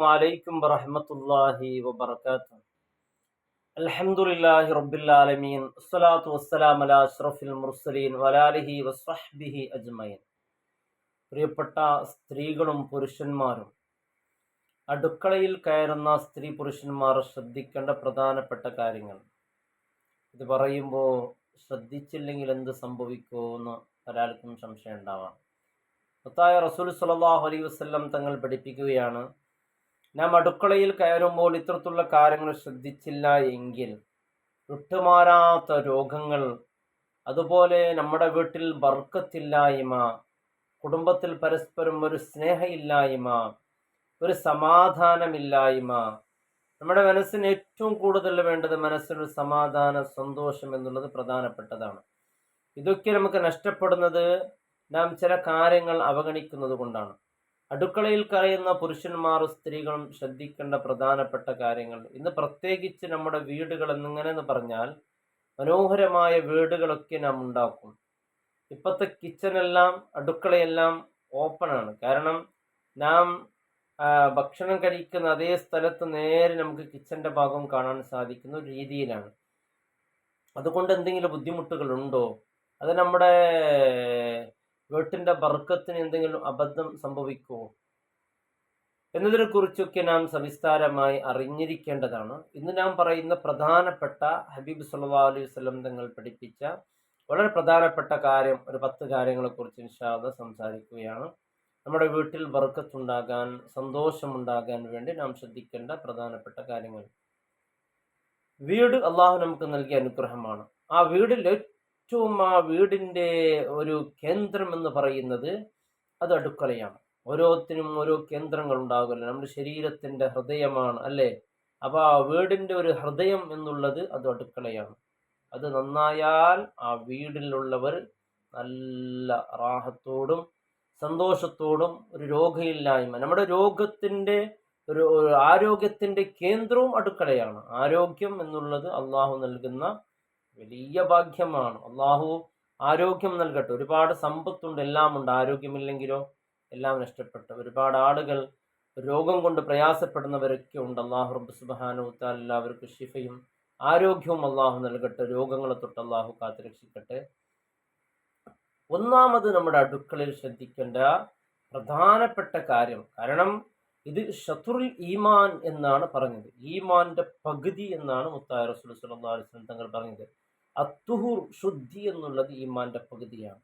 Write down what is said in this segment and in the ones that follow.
വലൈക്കും വറഹമത്തല്ലാഹി വബർക്കാത്തു അൽഹംദുലില്ലാഹി റബ്ബിൽ ആലമീൻ അസ്സലാത്തു വസ്സലാം അലാ അഷ്റഫിൽ മുർസലീൻ വലാലിഹി വസ്വഹ്ബിഹി അജ്മൈൻ പ്രിയപ്പെട്ട സ്ത്രീകളും പുരുഷന്മാരും അടുക്കളയിൽ കയറുന്ന സ്ത്രീ പുരുഷന്മാർ ശ്രദ്ധിക്കേണ്ട പ്രധാനപ്പെട്ട കാര്യങ്ങൾ. ഇത് പറയുമ്പോൾ ശ്രദ്ധിച്ചില്ലെങ്കിൽ എന്ത് സംഭവിക്കുമെന്ന് പലർക്കും സംശയം ഉണ്ടാവാം. മൊത്തായ റസൂൽ സലാഹു അലൈവ് വസ്ലം തങ്ങൾ പഠിപ്പിക്കുകയാണ് നാം അടുക്കളയിൽ കയറുമ്പോൾ ഇത്തരത്തിലുള്ള കാര്യങ്ങൾ ശ്രദ്ധിച്ചില്ല എങ്കിൽ വിട്ടുമാറാത്ത രോഗങ്ങൾ അതുപോലെ നമ്മുടെ വീട്ടിൽ വർക്കത്തില്ലായ്മ കുടുംബത്തിൽ പരസ്പരം ഒരു സ്നേഹമില്ലായ്മ ഒരു സമാധാനമില്ലായ്മ നമ്മുടെ മനസ്സിന് ഏറ്റവും കൂടുതൽ വേണ്ടത് മനസ്സിനൊരു സമാധാന സന്തോഷം എന്നുള്ളത് പ്രധാനപ്പെട്ടതാണ്. ഇതൊക്കെ നമുക്ക് നഷ്ടപ്പെടുന്നത് നാം ചില കാര്യങ്ങൾ അവഗണിക്കുന്നത് കൊണ്ടാണ്. അടുക്കളയിൽ കരയുന്ന പുരുഷന്മാർ സ്ത്രീകളും ശ്രദ്ധിക്കേണ്ട പ്രധാനപ്പെട്ട കാര്യങ്ങൾ. ഇന്ന് പ്രത്യേകിച്ച് നമ്മുടെ വീടുകൾ എന്നിങ്ങനെയെന്ന് പറഞ്ഞാൽ മനോഹരമായ വീടുകളൊക്കെ നാം ഉണ്ടാക്കും. ഇപ്പോഴത്തെ കിച്ചണെല്ലാം അടുക്കളയെല്ലാം ഓപ്പണാണ് കാരണം നാം ഭക്ഷണം കഴിക്കുന്ന അതേ സ്ഥലത്ത് നേരെ നമുക്ക് കിച്ചന്റെ ഭാഗം കാണാൻ സാധിക്കുന്ന ഒരു രീതിയിലാണ്. അതുകൊണ്ട് എന്തെങ്കിലും ബുദ്ധിമുട്ടുകളുണ്ടോ? അത് നമ്മുടെ വീട്ടിന്റെ ബർക്കത്തിന് എന്തെങ്കിലും അബദ്ധം സംഭവിക്കുമോ? എന്നതിനെ കുറിച്ചൊക്കെ നാം സവിസ്താരമായി അറിഞ്ഞിരിക്കേണ്ടതാണ്. ഇന്ന് നാം പറയുന്ന പ്രധാനപ്പെട്ട ഹബീബ് സല്ലാ അലൈഹി വസ്ലം തങ്ങൾ പഠിപ്പിച്ച വളരെ പ്രധാനപ്പെട്ട കാര്യം ഒരു പത്ത് കാര്യങ്ങളെക്കുറിച്ച് ഇൻഷാദ സംസാരിക്കുകയാണ്. നമ്മുടെ വീട്ടിൽ വർക്കത്തുണ്ടാകാൻ സന്തോഷമുണ്ടാകാൻ വേണ്ടി നാം ശ്രദ്ധിക്കേണ്ട പ്രധാനപ്പെട്ട കാര്യങ്ങൾ. വീട് അള്ളാഹു നമുക്ക് നൽകിയ അനുഗ്രഹമാണ്. ആ വീടിൽ ഏറ്റവും ആ വീടിന്റെ ഒരു കേന്ദ്രം എന്ന് പറയുന്നത് അത് അടുക്കളയാണ്. ഓരോത്തിനും ഓരോ കേന്ദ്രങ്ങൾ ഉണ്ടാകുമല്ലോ നമ്മുടെ ശരീരത്തിന്റെ ഹൃദയമാണ് അല്ലേ? അപ്പോൾ ആ വീടിന്റെ ഒരു ഹൃദയം എന്നുള്ളത് അത് അടുക്കളയാണ്. അത് നന്നായാൽ ആ വീടിലുള്ളവർ നല്ല റാഹത്തോടും സന്തോഷത്തോടും ഒരു രോഗമില്ലായ്മ നമ്മുടെ രോഗത്തിന്റെ ഒരു ആരോഗ്യത്തിന്റെ കേന്ദ്രവും അടുക്കളയാണ്. ആരോഗ്യം എന്നുള്ളത് അള്ളാഹു നൽകുന്ന വലിയ ഭാഗ്യമാണ്. അള്ളാഹു ആരോഗ്യം നൽകട്ടെ. ഒരുപാട് സമ്പത്തുണ്ട് എല്ലാം ഉണ്ട് ആരോഗ്യമില്ലെങ്കിലോ എല്ലാം നഷ്ടപ്പെട്ടു. ഒരുപാട് ആളുകൾ രോഗം കൊണ്ട് പ്രയാസപ്പെടുന്നവരൊക്കെ ഉണ്ട്. അള്ളാഹു റബ്ബ് സുബാനു എല്ലാവർക്കും ഷിഫയും ആരോഗ്യവും അള്ളാഹു നൽകട്ടെ. രോഗങ്ങളെ തൊട്ട് അള്ളാഹു കാത്തുരക്ഷിക്കട്ടെ ഒന്നാമത് നമ്മുടെ അടുക്കളയിൽ ശ്രദ്ധിക്കേണ്ട പ്രധാനപ്പെട്ട കാര്യം. കാരണം ഇത് ഷത്തുറുൽ ഈമാൻ എന്നാണ് പറഞ്ഞത്. ഈമാന്റെ പകുതി എന്നാണ് മുത്തായ റസൂൽ സല്ലാ അലിസ്ലം തങ്ങൾ പറഞ്ഞത്. അത്തുഹുർ ശുദ്ധി എന്നുള്ളത് ഈമാന്റെ പകുതിയാണ്.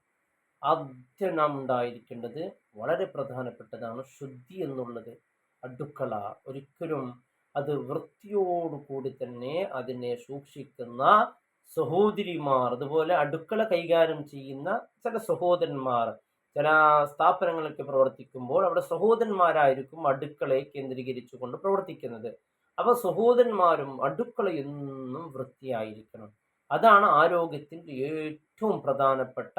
ആദ്യ നാം ഉണ്ടായിരിക്കേണ്ടത് വളരെ പ്രധാനപ്പെട്ടതാണ് ശുദ്ധി എന്നുള്ളത്. അടുക്കള ഒരിക്കലും അത് വൃത്തിയോടുകൂടി തന്നെ അതിനെ സൂക്ഷിക്കുന്ന സഹോദരിമാർ അതുപോലെ അടുക്കള കൈകാര്യം ചെയ്യുന്ന ചില സഹോദരന്മാർ ചില സ്ഥാപനങ്ങളൊക്കെ പ്രവർത്തിക്കുമ്പോൾ അവിടെ സഹോദരന്മാരായിരിക്കും അടുക്കളയെ കേന്ദ്രീകരിച്ചുകൊണ്ട് പ്രവർത്തിക്കുന്നത്. അപ്പോൾ സഹോദരന്മാരും അടുക്കള എന്നും വൃത്തിയായിരിക്കണം. അതാണ് ആരോഗ്യത്തിന്റെ ഏറ്റവും പ്രധാനപ്പെട്ട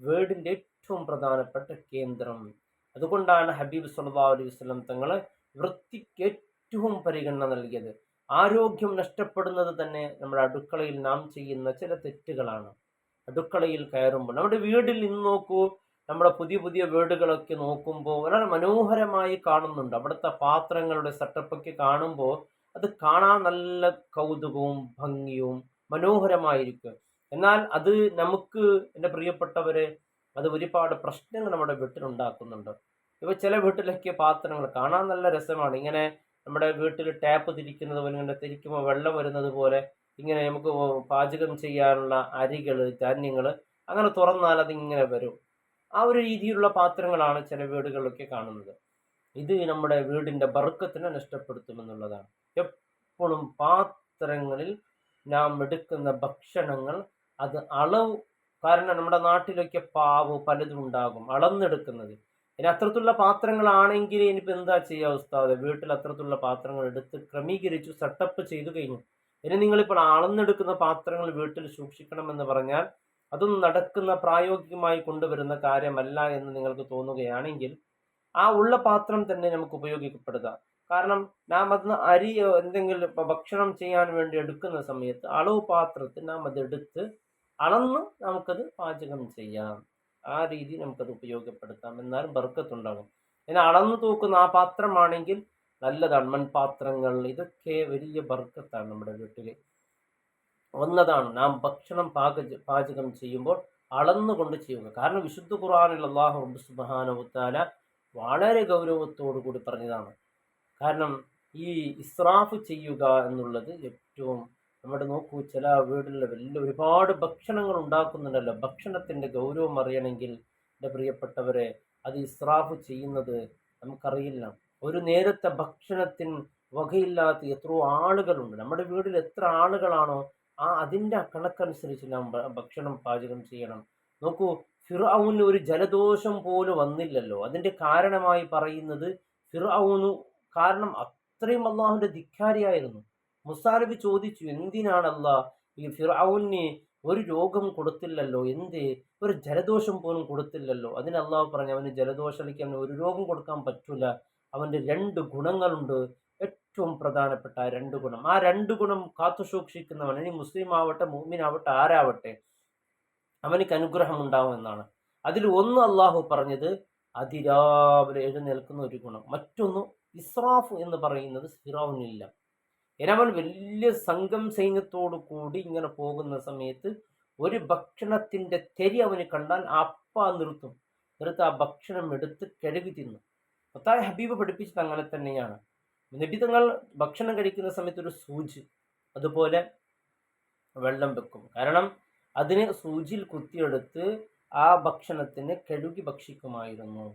വേർഡിന്റെ ഏറ്റവും പ്രധാനപ്പെട്ട കേന്ദ്രം. അതുകൊണ്ടാണ് ഹബീബ് സല്ലാ അലൈഹി വസ്ലം തങ്ങൾ വൃത്തിക്ക് ഏറ്റവും പരിഗണന നൽകിയത്. ആരോഗ്യം നഷ്ടപ്പെടുന്നത് തന്നെ നമ്മുടെ അടുക്കളയിൽ നാം ചെയ്യുന്ന ചില തെറ്റുകളാണ്. അടുക്കളയിൽ കയറുമ്പോൾ നമ്മുടെ വീടിൽ നിന്ന് നോക്കൂ നമ്മുടെ പുതിയ പുതിയ വീടുകളൊക്കെ നോക്കുമ്പോൾ വളരെ മനോഹരമായി കാണുന്നുണ്ട്. അവിടുത്തെ പാത്രങ്ങളുടെ സെറ്റപ്പൊക്കെ കാണുമ്പോൾ അത് കാണാൻ നല്ല കൗതുകവും ഭംഗിയും മനോഹരമായിരിക്കും എന്നാൽ അത് നമുക്ക് എന്റെ പ്രിയപ്പെട്ടവരെ അത് ഒരുപാട് പ്രശ്നങ്ങൾ നമ്മുടെ വീട്ടിലുണ്ടാക്കുന്നുണ്ട് ഇപ്പോൾ ചില വീട്ടിലൊക്കെ പാത്രങ്ങൾ കാണാൻ നല്ല രസമാണ്. ഇങ്ങനെ നമ്മുടെ വീട്ടിൽ ടാപ്പ് തിരിക്കുന്നത് പോലെ ഇങ്ങനെ തിരിക്കുമ്പോൾ വെള്ളം വരുന്നത് പോലെ ഇങ്ങനെ നമുക്ക് പാചകം ചെയ്യാനുള്ള അരികൾ ധാന്യങ്ങൾ അങ്ങനെ തുറന്നാൽ അതിങ്ങനെ വരും. ആ ഒരു രീതിയിലുള്ള പാത്രങ്ങളാണ് ചില വീടുകളിലൊക്കെ കാണുന്നത്. ഇത് നമ്മുടെ വീടിന്റെ ബർക്കത്തിനെ നഷ്ടപ്പെടുത്തുമെന്നുള്ളതാണ്. എപ്പോഴും പാത്രങ്ങളിൽ നാം എടുക്കുന്ന ഭക്ഷണങ്ങൾ അത് അളവ്. കാരണം നമ്മുടെ നാട്ടിലൊക്കെ പാവ് പലതും ഉണ്ടാകും അളന്നെടുക്കുന്നത്. ഇനി അത്രത്തുള്ള പാത്രങ്ങളാണെങ്കിൽ ഇനിയിപ്പോൾ എന്താ ചെയ്യുക ഉസ്താദ്? വീട്ടിൽ അത്രത്തുള്ള പാത്രങ്ങൾ എടുത്ത് ക്രമീകരിച്ചു സെട്ടപ്പ് ചെയ്തു കഴിഞ്ഞു. ഇനി നിങ്ങളിപ്പോൾ അളന്നെടുക്കുന്ന പാത്രങ്ങൾ വീട്ടിൽ സൂക്ഷിക്കണമെന്ന് പറഞ്ഞാൽ അതൊന്നും നടക്കുന്ന പ്രായോഗികമായി കൊണ്ടുവരുന്ന കാര്യമല്ല എന്ന് നിങ്ങൾക്ക് തോന്നുകയാണെങ്കിൽ ആ ഉള്ള പാത്രം തന്നെ നമുക്ക് ഉപയോഗിക്കപ്പെടുക. കാരണം നാം അതിന് അരി എന്തെങ്കിലും ഭക്ഷണം ചെയ്യാൻ വേണ്ടി എടുക്കുന്ന സമയത്ത് അളവ് പാത്രത്തിൽ നാം അത് എടുത്ത് അളന്ന് നമുക്കത് പാചകം ചെയ്യാം. ആ രീതി നമുക്കത് ഉപയോഗപ്പെടുത്താം. എന്നാലും ബർക്കത്തുണ്ടാകും. ഇനി അളന്നു തൂക്കുന്ന ആ പാത്രമാണെങ്കിൽ നല്ലതാണ് മൺപാത്രങ്ങൾ ഇതൊക്കെ വലിയ ബർക്കത്താണ് നമ്മുടെ വീട്ടിൽ. ഒന്നതാണ് നാം ഭക്ഷണം പാക പാചകം ചെയ്യുമ്പോൾ അളന്നുകൊണ്ട് ചെയ്യുക. കാരണം വിശുദ്ധ ഖുർആനിൽ അള്ളാഹു സുബാനുത്താല വളരെ ഗൗരവത്തോടു കൂടി പറഞ്ഞതാണ്. കാരണം ഈ ഇസ്രാഫ് ചെയ്യുക എന്നുള്ളത് ഏറ്റവും നമ്മുടെ നോക്കൂ ചില വീടുകളിൽ വലിയ ഒരുപാട് ഭക്ഷണങ്ങൾ ഉണ്ടാക്കുന്നുണ്ടല്ലോ. ഭക്ഷണത്തിന്റെ ഗൗരവം അറിയണമെങ്കിൽ എന്റെ പ്രിയപ്പെട്ടവരെ അത് ഇസ്രാഫ് ചെയ്യുന്നത് നമുക്കറിയില്ല. ഒരു നേരത്തെ ഭക്ഷണത്തിന് വകയില്ലാത്ത എത്രയോ ആളുകളുണ്ട്. നമ്മുടെ വീട്ടിൽ എത്ര ആളുകളാണോ ആ അതിന്റെ കണക്കനുസരിച്ച് നാം ഭക്ഷണം പാചകം ചെയ്യണം. നോക്കൂ ഫിറൌന് ഒരു ജലദോഷം പോലും വന്നില്ലല്ലോ. അതിന്റെ കാരണമായി പറയുന്നത് ഫിറൌനു കാരണം അത്രയും അള്ളാഹുവിന്റെ ധിക്കാരിയായിരുന്നു. മുസാനബി ചോദിച്ചു എന്തിനാണ് അള്ളാഹ് ഈ ഫിറൌന് ഒരു രോഗം കൊടുത്തില്ലല്ലോ? എന്ത്? ഒരു ജലദോഷം പോലും കൊടുത്തില്ലല്ലോ? അതിന് അള്ളാഹു പറഞ്ഞു അവന് ജലദോഷമിക്ക് അവന് ഒരു രോഗം കൊടുക്കാൻ പറ്റൂല. അവന്റെ രണ്ട് ഗുണങ്ങളുണ്ട്. ഏറ്റവും പ്രധാനപ്പെട്ട ആ രണ്ട് ഗുണം. ആ രണ്ട് ഗുണം കാത്തു സൂക്ഷിക്കുന്നവൻ ഇനി മുസ്ലിം ആവട്ടെ മൂമിനാവട്ടെ ആരാവട്ടെ അവനിക്ക് അനുഗ്രഹം ഉണ്ടാവും എന്നാണ്. അതിൽ ഒന്ന് അള്ളാഹു പറഞ്ഞത് അതിരാവിലെ എഴുന്നേൽക്കുന്ന ഒരു ഗുണം. മറ്റൊന്ന് ഇസ്രാഫ് എന്ന് പറയുന്നത് ഫിറോനില്ല. എരവൻ വലിയ സംഘം സൈന്യത്തോടു കൂടി ഇങ്ങനെ പോകുന്ന സമയത്ത് ഒരു ഭക്ഷണത്തിന്റെ തെരി അവന് കണ്ടാൽ അപ്പ നിർത്തും. നിർത്ത് ആ ഭക്ഷണം എടുത്ത് കഴുകി തിന്നു. മത്തായ ഹബീബ് പഠിപ്പിച്ചത് അങ്ങനെ തന്നെയാണ്. നിബിതങ്ങൾ ഭക്ഷണം കഴിക്കുന്ന സമയത്ത് ഒരു സൂചി അതുപോലെ വെള്ളം വെക്കും. കാരണം അതിന് സൂചിയിൽ കുത്തിയെടുത്ത് ആ ഭക്ഷണത്തിന് കഴുകി ഭക്ഷിക്കുമായിരുന്നു.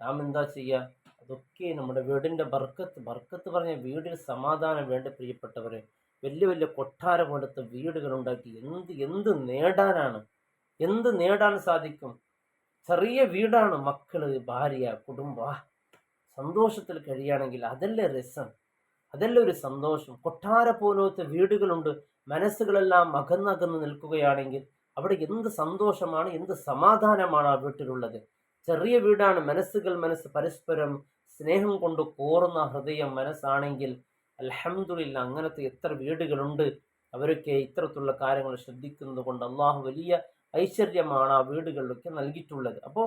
നാം എന്താ ചെയ്യുക? അതൊക്കെ നമ്മുടെ വീടിന്റെ ബർക്കത്ത് ബർക്കത്ത് പറഞ്ഞ വീടിന് സമാധാനം വേണ്ട പ്രിയപ്പെട്ടവരെ. വലിയ വലിയ കൊട്ടാര പോലത്തെ വീടുകൾ ഉണ്ടാക്കി എന്ത് എന്ത് നേടാനാണ്? എന്ത് നേടാൻ സാധിക്കും? ചെറിയ വീടാണ് മക്കൾ ഭാര്യ കുടുംബ. സന്തോഷത്തിൽ കഴിയുകയാണെങ്കിൽ അതല്ലേ രസം? അതല്ലേ ഒരു സന്തോഷം? കൊട്ടാര പോലത്തെ വീടുകളുണ്ട്. മനസ്സുകളെല്ലാം അകന്നകന്ന് നിൽക്കുകയാണെങ്കിൽ അവിടെ എന്ത് സന്തോഷമാണ് എന്ത് സമാധാനമാണ് ആ വീട്ടിലുള്ളത്? ചെറിയ വീടാണ്. മനസ്സുകൾ മനസ്സ് പരസ്പരം സ്നേഹം കൊണ്ട് കോറുന്ന ഹൃദയം മനസ്സാണെങ്കിൽ അലഹമില്ല അങ്ങനത്തെ എത്ര വീടുകളുണ്ട്. അവരൊക്കെ ഇത്തരത്തിലുള്ള കാര്യങ്ങൾ ശ്രദ്ധിക്കുന്നത് കൊണ്ട് അള്ളാഹു വലിയ ഐശ്വര്യമാണ് ആ വീടുകളിലൊക്കെ നൽകിയിട്ടുള്ളത്. അപ്പോൾ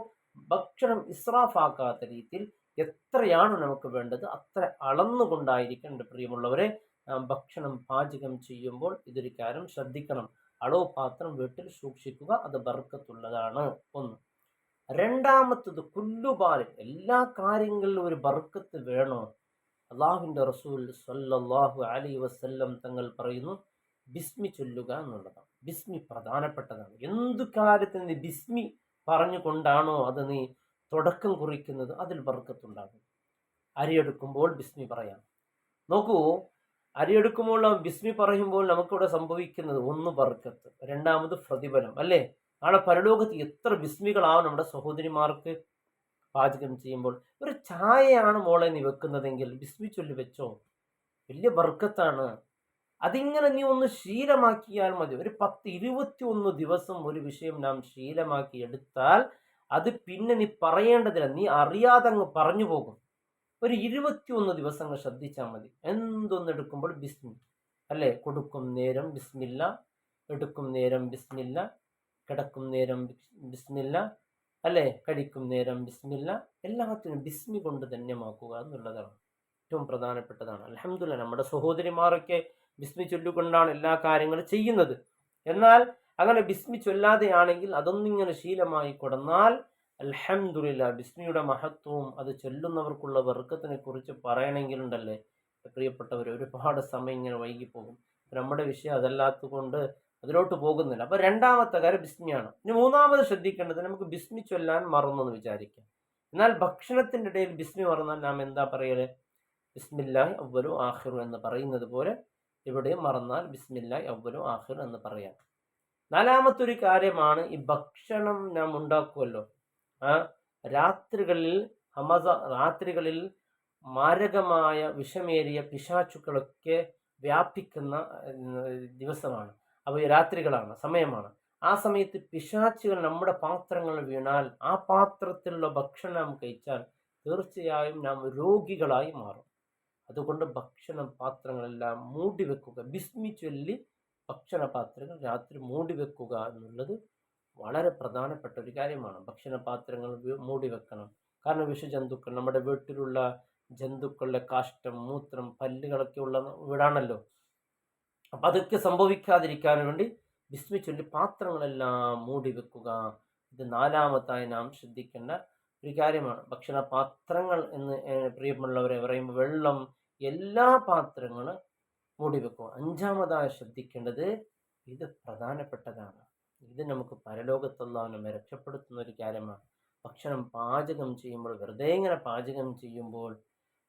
ഭക്ഷണം ഇസ്രാഫാക്കാത്ത രീതിയിൽ എത്രയാണ് നമുക്ക് വേണ്ടത്? അത്ര അളന്നുകൊണ്ടായിരിക്കും എന്റെ പ്രിയമുള്ളവരെ ഭക്ഷണം പാചകം ചെയ്യുമ്പോൾ ഇതൊരു കാര്യം ശ്രദ്ധിക്കണം. അളവ് പാത്രം വീട്ടിൽ സൂക്ഷിക്കുക അത് ബർക്കത്തുള്ളതാണ്. ഒന്ന്. രണ്ടാമത്തത് കുല്ലുപാലിൽ എല്ലാ കാര്യങ്ങളിലും ഒരു ബർക്കത്ത് വേണോ? അള്ളാഹുവിന്റെ റസൂൽ സല്ലല്ലാഹു അലി വസ്ല്ലം തങ്ങൾ പറയുന്നു ബിസ്മി ചൊല്ലുക എന്നുള്ളതാണ്. ബിസ്മി പ്രധാനപ്പെട്ടതാണ്. എന്തു കാര്യത്തിന് ബിസ്മി പറഞ്ഞുകൊണ്ടാണോ അത് നീ തുടക്കം കുറിക്കുന്നത് അതിൽ ബർക്കത്തുണ്ടാകും. അരിയെടുക്കുമ്പോൾ ബിസ്മി പറയാം. നോക്കൂ അരിയെടുക്കുമ്പോൾ ബിസ്മി പറയുമ്പോൾ നമുക്കിവിടെ സംഭവിക്കുന്നത് ഒന്ന് ബർക്കത്ത് രണ്ടാമത് പ്രതിഫലം അല്ലേ? നാളെ പരലോകത്ത് എത്ര വിസ്മികളാവും നമ്മുടെ സഹോദരിമാർക്ക് പാചകം ചെയ്യുമ്പോൾ. ഒരു ചായയാണ് മോളെ നീ വെക്കുന്നതെങ്കിൽ ബിസ്മി ചൊല്ലി വെച്ചോ. വലിയ ബർക്കത്താണ്. അതിങ്ങനെ നീ ഒന്ന് ശീലമാക്കിയാൽ മതി. ഒരു പത്ത് ഇരുപത്തി ഒന്ന് ദിവസം ഒരു വിഷയം നാം ശീലമാക്കി എടുത്താൽ അത് പിന്നെ നീ പറയേണ്ടതില്ല. നീ അറിയാതെ അങ്ങ് പറഞ്ഞു പോകും. ഒരു ഇരുപത്തിയൊന്ന് ദിവസങ്ങൾ ശ്രദ്ധിച്ചാൽ മതി. എന്തൊന്നെടുക്കുമ്പോൾ ബിസ്മി. അല്ലേ? കൊടുക്കും നേരം ബിസ്മില്ല എടുക്കും നേരം ബിസ്മില്ല കിടക്കും നേരം ബിസ്മില്ല അല്ലെ? കഴിക്കും നേരം ബിസ്മില്ല. എല്ലാത്തിനും ബിസ്മി കൊണ്ട് ധന്യമാക്കുക എന്നുള്ളതാണ് ഏറ്റവും പ്രധാനപ്പെട്ടതാണ്. അലഹമില്ല നമ്മുടെ സഹോദരിമാരൊക്കെ ബിസ്മി ചൊല്ലുകൊണ്ടാണ് എല്ലാ കാര്യങ്ങളും ചെയ്യുന്നത്. എന്നാൽ അങ്ങനെ ബിസ്മി ചൊല്ലാതെയാണെങ്കിൽ അതൊന്നിങ്ങനെ ശീലമായി കൊടന്നാൽ അലഹമുല്ല ബിസ്മിയുടെ മഹത്വവും അത് ചൊല്ലുന്നവർക്കുള്ള വർക്കത്തിനെ കുറിച്ച് പറയണമെങ്കിലുണ്ടല്ലേ പ്രിയപ്പെട്ടവർ ഒരുപാട് സമയം ഇങ്ങനെ വൈകിപ്പോകും. നമ്മുടെ വിഷയം അതല്ലാത്തതുകൊണ്ട് അതിലോട്ട് പോകുന്നില്ല. അപ്പോൾ രണ്ടാമത്തെ കാര്യം ബിസ്മിയാണ്. ഇനി മൂന്നാമത് ശ്രദ്ധിക്കേണ്ടത് നമുക്ക് ബിസ്മി ചൊല്ലാൻ മറന്നു വിചാരിക്കാം. എന്നാൽ ഭക്ഷണത്തിന്റെ ഇടയിൽ ബിസ്മി മറന്നാൽ നാം എന്താ പറയൽ? ബിസ്മില്ലാഹ് അവലു ആഹിറു എന്ന് പറയുന്നത് പോലെ ഇവിടെ മറന്നാൽ ബിസ്മില്ലായ് അവലു ആഹിറു എന്ന് പറയാം. നാലാമത്തെ ഒരു കാര്യമാണ് ഈ ഭക്ഷണം നാം ഉണ്ടാക്കുമല്ലോ ആ രാത്രികളിൽ ഹമസ രാത്രികളിൽ മാരകമായ വിഷമേറിയ പിശാച്ചുക്കളൊക്കെ വ്യാപിക്കുന്ന ദിവസമാണ്. അപ്പോൾ രാത്രികളാണ് സമയമാണ്. ആ സമയത്ത് പിശാച്ചുകൾ നമ്മുടെ പാത്രങ്ങൾ വീണാൽ ആ പാത്രത്തിലുള്ള ഭക്ഷണം കഴിച്ചാൽ തീർച്ചയായും നാം രോഗികളായി മാറും. അതുകൊണ്ട് ഭക്ഷണ പാത്രങ്ങളെല്ലാം മൂടി വെക്കുക ബിസ്മി ചൊല്ലി ഭക്ഷണ പാത്രങ്ങൾ രാത്രി മൂടി വെക്കുക എന്നുള്ളത് വളരെ പ്രധാനപ്പെട്ട ഒരു കാര്യമാണ്. ഭക്ഷണ പാത്രങ്ങൾ മൂടി വെക്കണം. കാരണം വിഷജന്തുക്കൾ നമ്മുടെ വീട്ടിലുള്ള ജന്തുക്കളുടെ കാഷ്ടം മൂത്രം പല്ലുകളൊക്കെ ഉള്ള വീടാണല്ലോ. അപ്പം അതൊക്കെ സംഭവിക്കാതിരിക്കാൻ വേണ്ടി വിസ്മി ചൊല്ലി പാത്രങ്ങളെല്ലാം മൂടി വെക്കുക. ഇത് നാലാമത്തായി നാം ശ്രദ്ധിക്കേണ്ട ഒരു കാര്യമാണ്. ഭക്ഷണ പാത്രങ്ങൾ എന്ന് പ്രിയമുള്ളവരെ പറയുമ്പോൾ വെള്ളം എല്ലാ പാത്രങ്ങളും മൂടി വെക്കുക. അഞ്ചാമതായി ശ്രദ്ധിക്കേണ്ടത് ഇത് പ്രധാനപ്പെട്ടതാണ്. ഇത് നമുക്ക് പരലോകത്തുള്ള നമ്മെ രക്ഷപ്പെടുത്തുന്ന ഒരു കാര്യമാണ്. ഭക്ഷണം പാചകം ചെയ്യുമ്പോൾ വെറുതെ ഇങ്ങനെ പാചകം ചെയ്യുമ്പോൾ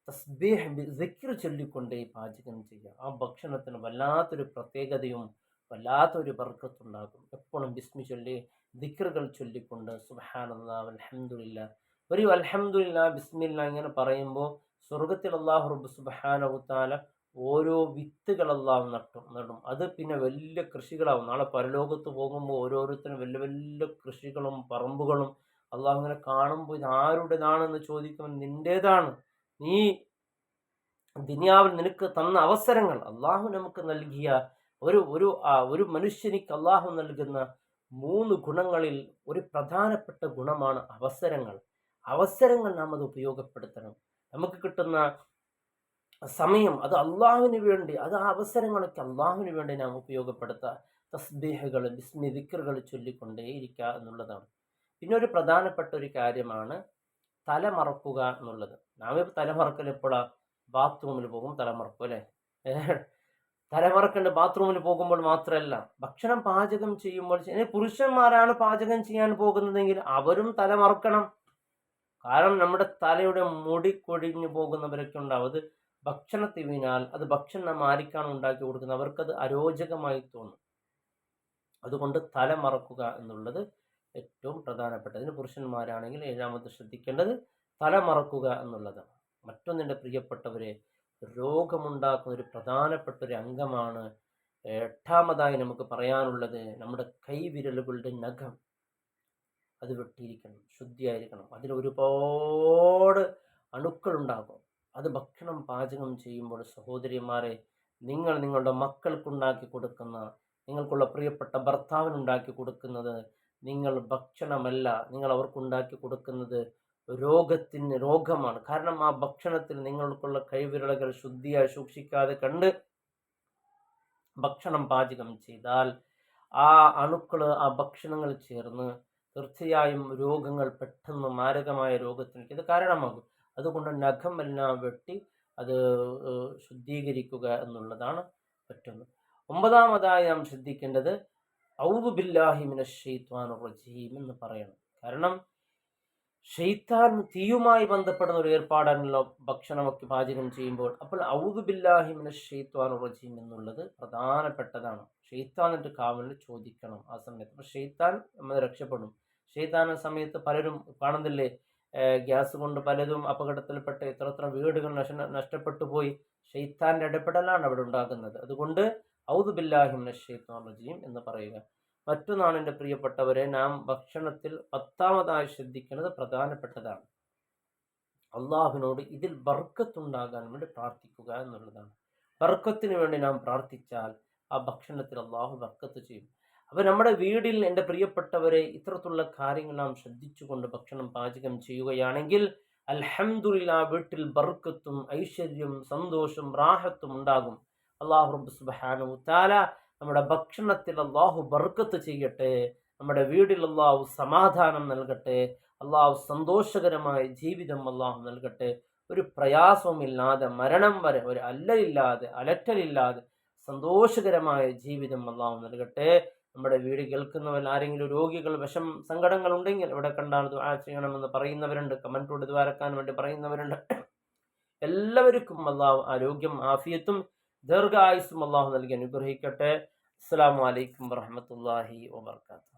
തസ്ബീഹ് സിക്ർ ചൊല്ലിക്കൊണ്ടേ പാചകം ചെയ്യുക. ആ ഭക്ഷണത്തിന് വല്ലാത്തൊരു പ്രത്യേകതയും വല്ലാത്തൊരു ബർക്കത്തുണ്ടാകും. എപ്പോഴും ബിസ്മി ചൊല്ലി ദിക്റുകൾ ചൊല്ലിക്കൊണ്ട് സുബ്ഹാനല്ലാഹ് അലഹമുല്ല ഒരു അലഹമുല്ല ബിസ്മില്ല ഇങ്ങനെ പറയുമ്പോൾ സ്വർഗത്തിൽ അള്ളാഹു റബ്ബ് സുബഹാനവുത്താല ഓരോ വിത്തുകൾ അള്ളാഹു നട്ടും നടും. അത് പിന്നെ വലിയ കൃഷികളാവും. നാളെ പരലോകത്ത് പോകുമ്പോൾ ഓരോരുത്തരും വലിയ വലിയ കൃഷികളും പറമ്പുകളും അള്ളാഹു ഇങ്ങനെ കാണുമ്പോൾ ഇത് ആരുടേതാണെന്ന് ചോദിക്കുമ്പോൾ നിന്റേതാണ് നീ ദുനിയാവിൽ നിനക്ക് തന്ന അവസരങ്ങൾ അള്ളാഹു നമുക്ക് നൽകിയ ഒരു ഒരു ഒരു മനുഷ്യനിക്ക് അള്ളാഹു നൽകുന്ന മൂന്ന് ഗുണങ്ങളിൽ ഒരു പ്രധാനപ്പെട്ട ഗുണമാണ് അവസരങ്ങൾ. അവസരങ്ങൾ നാം അത് ഉപയോഗപ്പെടുത്തണം. നമുക്ക് കിട്ടുന്ന സമയം അത് അള്ളാഹുവിന് വേണ്ടി അത് ആ അവസരങ്ങളൊക്കെ അള്ളാഹുവിന് വേണ്ടി നാം ഉപയോഗപ്പെടുത്തുക തസ്ബീഹകൾ ബിസ്മി വിക്കറുകൾ ചൊല്ലിക്കൊണ്ടേയിരിക്കുക എന്നുള്ളതാണ്. പിന്നെ ഒരു പ്രധാനപ്പെട്ട ഒരു കാര്യമാണ് തലമറക്കുക എന്നുള്ളത്. നാം ഇപ്പോൾ തലമറക്കൽ എപ്പോഴാണ് ബാത്റൂമിൽ പോകും തലമറക്കും അല്ലേ? തലമറക്കേണ്ട ബാത്റൂമിൽ പോകുമ്പോൾ മാത്രമല്ല ഭക്ഷണം പാചകം ചെയ്യുമ്പോൾ പുരുഷന്മാരാണ് പാചകം ചെയ്യാൻ പോകുന്നതെങ്കിൽ അവരും തലമറക്കണം. കാരണം നമ്മുടെ തലയുടെ മുടി കൊഴിഞ്ഞു പോകുന്നവരൊക്കെ ഉണ്ടാവും. അത് ഭക്ഷണത്തിൽ വീണാൽ അത് ഭക്ഷണം ആരിക്കാണ് ഉണ്ടാക്കി കൊടുക്കുന്നത്? അവർക്കത് അരോചകമായി തോന്നും. അതുകൊണ്ട് തലമറക്കുക എന്നുള്ളത് ഏറ്റവും പ്രധാനപ്പെട്ടതിന് പുരുഷന്മാരാണെങ്കിൽ ഏഴാമത് ശ്രദ്ധിക്കേണ്ടത് തല മറക്കുക എന്നുള്ളതാണ്. മറ്റൊന്നിന്റെ പ്രിയപ്പെട്ടവരെ രോഗമുണ്ടാക്കുന്ന ഒരു പ്രധാനപ്പെട്ട ഒരു അംഗമാണ് എട്ടാമതായി നമുക്ക് പറയാനുള്ളത് നമ്മുടെ കൈവിരലുകളുടെ നഖം. അത് വെട്ടിയിരിക്കണം ശുദ്ധിയായിരിക്കണം. അതിൽ ഒരുപാട് അണുക്കളുണ്ടാകും. അത് ഭക്ഷണം പാചകം ചെയ്യുമ്പോൾ സഹോദരിമാരെ നിങ്ങൾ നിങ്ങളുടെ മക്കൾക്കുണ്ടാക്കി കൊടുക്കുന്ന നിങ്ങൾക്കുള്ള പ്രിയപ്പെട്ട ഭർത്താവിനുണ്ടാക്കി കൊടുക്കുന്നത് നിങ്ങൾ ഭക്ഷണമല്ല നിങ്ങൾ അവർക്കുണ്ടാക്കി കൊടുക്കുന്നത് രോഗത്തിന് രോഗമാണ്. കാരണം ആ ഭക്ഷണത്തിൽ നിങ്ങൾക്കുള്ള കൈവിരളകൾ ശുദ്ധിയായി സൂക്ഷിക്കാതെ കണ്ട് ഭക്ഷണം പാചകം ചെയ്താൽ ആ അണുക്കൾ ആ ഭക്ഷണങ്ങൾ ചേർന്ന് തീർച്ചയായും രോഗങ്ങൾ പെട്ടെന്ന് മാരകമായ രോഗത്തിന് ഇത് കാരണമാകും. അതുകൊണ്ട് നഖമെല്ലാം വെട്ടി അത് ശുദ്ധീകരിക്കുക എന്നുള്ളതാണ് പറ്റുന്നത് ഒമ്പതാമതായി നാം ശ്രദ്ധിക്കേണ്ടത് ഔദുബില്ലാഹിമിന ഷെയ്ത്വാൻ റജീം എന്ന് പറയണം. കാരണം ഷെയ്ത്താൻ തീയുമായി ബന്ധപ്പെടുന്ന ഒരു ഏർപ്പാടാണല്ലോ ഭക്ഷണമൊക്കെ പാചകം ചെയ്യുമ്പോൾ. അപ്പോൾ ഔദു ബില്ലാഹി ഷെയ്ത്വാൻ റജീം എന്നുള്ളത് പ്രധാനപ്പെട്ടതാണ്. ഷെയ്ത്താൻ എന്നിട്ട് കാവലിൽ ചോദിക്കണം ആ സമയത്ത്. അപ്പോൾ ഷെയ്ത്താൻ നമ്മൾ രക്ഷപ്പെടും. ഷെയ്ത്താന സമയത്ത് പലരും കാണുന്നില്ലേ? ഗ്യാസ് കൊണ്ട് പലതും അപകടത്തിൽപ്പെട്ട് എത്ര വീടുകൾ നഷ്ട നഷ്ടപ്പെട്ടു പോയി. ഷെയ്ത്താന്റെ ഇടപെടലാണ് അവിടെ ഉണ്ടാകുന്നത്. അതുകൊണ്ട് ഔദുബില്ലാഹിമിന എന്ന് പറയുക. മറ്റൊന്നാണ് എന്റെ പ്രിയപ്പെട്ടവരെ നാം ഭക്ഷണത്തിൽ പത്താമതായി ശ്രദ്ധിക്കുന്നത് പ്രധാനപ്പെട്ടതാണ്. അള്ളാഹുവിനോട് ഇതിൽ ബർക്കത്തുണ്ടാകാൻ വേണ്ടി പ്രാർത്ഥിക്കുക എന്നുള്ളതാണ്. ബർക്കത്തിന് വേണ്ടി നാം പ്രാർത്ഥിച്ചാൽ ആ ഭക്ഷണത്തിൽ അള്ളാഹു ബർക്കത്ത് ചെയ്യും. അപ്പോൾ നമ്മുടെ വീടിൽ എന്റെ പ്രിയപ്പെട്ടവരെ ഇത്തരത്തിലുള്ള കാര്യങ്ങൾ നാം ശ്രദ്ധിച്ചുകൊണ്ട് ഭക്ഷണം പാചകം ചെയ്യുകയാണെങ്കിൽ അൽഹംദുലില്ല വീട്ടിൽ ബർക്കത്തും ഐശ്വര്യം സന്തോഷം റാഹത്തും ഉണ്ടാകും. അള്ളാഹു റബ്ബ് സുബാനു താല നമ്മുടെ ഭക്ഷണത്തിൽ അള്ളാഹു ബർക്കത്ത് ചെയ്യട്ടെ നമ്മുടെ വീടിൽ അള്ളാഹു സമാധാനം നൽകട്ടെ അള്ളാഹു സന്തോഷകരമായ ജീവിതം അള്ളാഹു നൽകട്ടെ. ഒരു പ്രയാസവുമില്ലാതെ മരണം വരെ ഒരു അല്ലലില്ലാതെ അലറ്റലില്ലാതെ സന്തോഷകരമായ ജീവിതം അള്ളാഹു നൽകട്ടെ. നമ്മുടെ വീട് കേൾക്കുന്നവർ ആരെങ്കിലും രോഗികൾ വിഷം സങ്കടങ്ങൾ ഉണ്ടെങ്കിൽ ഇവിടെ കണ്ടാൽ ദുആ ചെയ്യണമെന്ന് പറയുന്നവരുണ്ട്. കമന്റോട് ദ്വാരക്കാൻ വേണ്ടി പറയുന്നവരുണ്ട്. എല്ലാവർക്കും അള്ളാഹു ആരോഗ്യം ആഫിയത്തും ദീർഘായുസും അള്ളാഹു നൽകി അനുഗ്രഹിക്കട്ടെ. അസ്സാം വലൈക്കും വാഹമത്തല്ലാഹി വാബർക്കാത്തു.